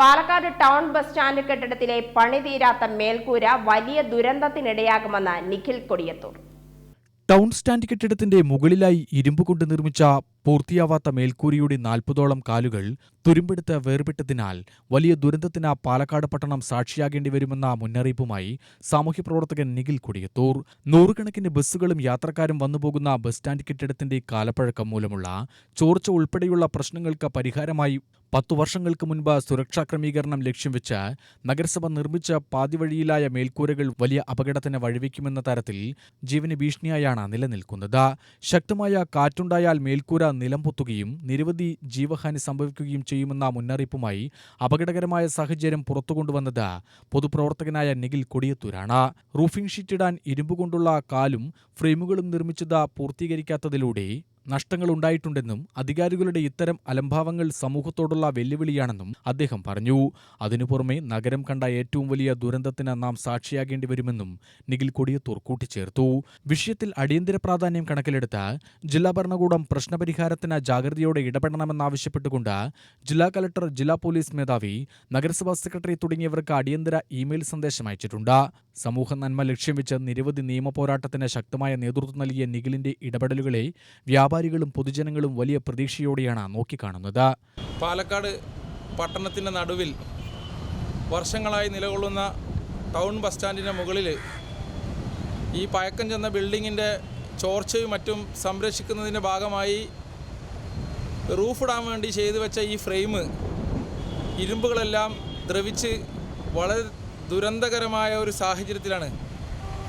Palakkad town bus stand കെട്ടിടത്തിലെ പണിതീരാത്ത മേൽക്കൂര വലിയ ദുരന്തത്തിനിടയാകുമെന്ന് നിഖിൽ കൊടിയത്തൂർ. ടൗൺ സ്റ്റാൻഡ് കെട്ടിടത്തിന്റെ മുകളിലായി ഇരുമ്പ് കൊണ്ട് നിർമ്മിച്ച പൂർത്തിയാവാത്ത മേൽക്കൂരിയുടെ നാൽപ്പതോളം കാലുകൾ തുരുമ്പെടുത്ത് വേർപെട്ടതിനാൽ വലിയ ദുരന്തത്തിന് പാലക്കാട് പട്ടണം സാക്ഷിയാകേണ്ടി വരുമെന്ന മുന്നറിയിപ്പുമായി സാമൂഹ്യപ്രവർത്തകൻ നിഖിൽ കൊടിയത്തൂർ. നൂറുകണക്കിന് ബസ്സുകളും യാത്രക്കാരും വന്നുപോകുന്ന ബസ് സ്റ്റാൻഡ് കെട്ടിടത്തിന്റെ കാലപ്പഴക്കം മൂലമുള്ള ചോർച്ച ഉൾപ്പെടെയുള്ള പ്രശ്നങ്ങൾക്ക് പരിഹാരമായി പത്തു വർഷങ്ങൾക്ക് മുൻപ് സുരക്ഷാ ക്രമീകരണം ലക്ഷ്യം വെച്ച് നഗരസഭ നിർമ്മിച്ച പാതിവഴിയിലായ മേൽക്കൂരകൾ വലിയ അപകടത്തിന് വഴിവെക്കുമെന്ന തരത്തിൽ ജീവന് ഭീഷണിയായാണ് നിലനിൽക്കുന്നത്. ശക്തമായ കാറ്റുണ്ടായാൽ മേൽക്കൂര നിലംപൊത്തുകയും നിരവധി ജീവഹാനി സംഭവിക്കുകയും ചെയ്യുമെന്ന മുന്നറിയിപ്പുമായി അപകടകരമായ സാഹചര്യം പുറത്തുകൊണ്ടുവന്നത് പൊതുപ്രവർത്തകനായ നിഖിൽ കൊടിയത്തൂരാണ്. റൂഫിംഗ് ഷീറ്റിടാൻ ഇരുമ്പുകൊണ്ടുള്ള കാലും ഫ്രെയിമുകളും നിർമ്മിച്ചത് പൂർത്തീകരിക്കാത്തതിലൂടെ നഷ്ടങ്ങളുണ്ടായിട്ടുണ്ടെന്നും അധികാരികളുടെ ഇത്തരം അലംഭാവങ്ങൾ സമൂഹത്തോടുള്ള വെല്ലുവിളിയാണെന്നും അദ്ദേഹം പറഞ്ഞു. അതിനു പുറമെ നഗരം കണ്ട ഏറ്റവും വലിയ ദുരന്തത്തിന് നാം സാക്ഷിയാകേണ്ടി വരുമെന്നും നിഖിൽ കൊടിയത്തൂർ കൂട്ടിച്ചേർത്തു. വിഷയത്തിൽ അടിയന്തര പ്രാധാന്യം കണക്കിലെടുത്ത് ജില്ലാ ഭരണകൂടം പ്രശ്നപരിഹാരത്തിന് ജാഗ്രതയോടെ ഇടപെടണമെന്നാവശ്യപ്പെട്ടുകൊണ്ട് ജില്ലാ കലക്ടർ ജില്ലാ പോലീസ് മേധാവി നഗരസഭാ സെക്രട്ടറി തുടങ്ങിയവർക്ക് അടിയന്തര ഇമെയിൽ സന്ദേശം അയച്ചിട്ടുണ്ട്. സമൂഹ നന്മ ലക്ഷ്യം വെച്ച് നിരവധി നിയമ പോരാട്ടത്തിന് ശക്തമായ നേതൃത്വം നൽകിയ നിഖിലിന്റെ ഇടപെടലുകളെ വ്യാപാരികളും പൊതുജനങ്ങളും വലിയ പ്രതീക്ഷയോടെയാണ് നോക്കിക്കാണുന്നത്. പാലക്കാട് പട്ടണത്തിന്റെ നടുവിൽ വർഷങ്ങളായി നിലകൊള്ളുന്ന ടൗൺ ബസ് സ്റ്റാൻഡിന്റെ മുകളിൽ ഈ പഴക്കം ചെന്ന ബിൽഡിങ്ങിന്റെ ചോർച്ചയും മറ്റും സംരക്ഷിക്കുന്നതിന്റെ ഭാഗമായി റൂഫ് ഇടാൻ വേണ്ടി ചെയ്തു വെച്ച ഈ ഫ്രെയിം ഇരുമ്പുകളെല്ലാം ദ്രവിച്ച് വളരെ ദുരന്തകരമായ ഒരു സാഹചര്യത്തിലാണ്.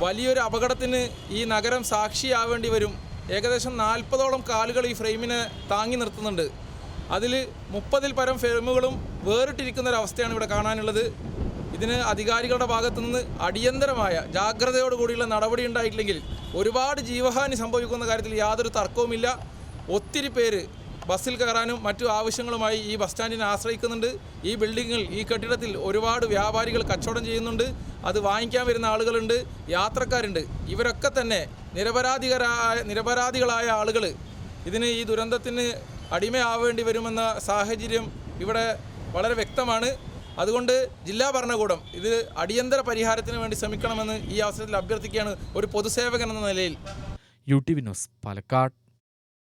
വലിയൊരു അപകടത്തിന് ഈ നഗരം സാക്ഷിയാവേണ്ടി വരും ഏകദേശം നാൽപ്പതോളം കാലുകൾ ഈ ഫ്രെയിമിനെ താങ്ങി നിർത്തുന്നുണ്ട്. അതിൽ മുപ്പതിൽ പരം ഫ്രെയിമുകളും വേറിട്ടിരിക്കുന്ന ഒരു അവസ്ഥയാണ് ഇവിടെ കാണാനുള്ളത്. ഇതിന് അധികാരികളുടെ ഭാഗത്തു നിന്ന് അടിയന്തരമായ ജാഗ്രതയോടുകൂടിയുള്ള നടപടി ഉണ്ടായിട്ടില്ലെങ്കിൽ ഒരുപാട് ജീവഹാനി സംഭവിക്കുന്ന കാര്യത്തിൽ യാതൊരു തർക്കവുമില്ല. ഒത്തിരി പേര് ബസ്സിൽ കയറാനും മറ്റു ആവശ്യങ്ങളുമായി ഈ ബസ് സ്റ്റാൻഡിനെ ആശ്രയിക്കുന്നുണ്ട്. ഈ ബിൽഡിങ്ങിൽ ഈ കെട്ടിടത്തിൽ ഒരുപാട് വ്യാപാരികൾ കച്ചവടം ചെയ്യുന്നുണ്ട്. അത് വാങ്ങിക്കാൻ വരുന്ന ആളുകളുണ്ട് യാത്രക്കാരുണ്ട്. ഇവരൊക്കെ തന്നെ നിരപരാധികരായ നിരപരാധികളായ ആളുകൾ ഇതിന് ഈ ദുരന്തത്തിന് അടിമയാവേണ്ടി വരുമെന്ന സാഹചര്യം ഇവിടെ വളരെ വ്യക്തമാണ്. അതുകൊണ്ട് ജില്ലാ ഭരണകൂടം ഇത് അടിയന്തര പരിഹാരത്തിന് വേണ്ടി ശ്രമിക്കണമെന്ന് ഈ അവസരത്തിൽ അഭ്യർത്ഥിക്കുകയാണ് ഒരു പൊതുസേവകൻ എന്ന നിലയിൽ. U T Vinos Palakkad.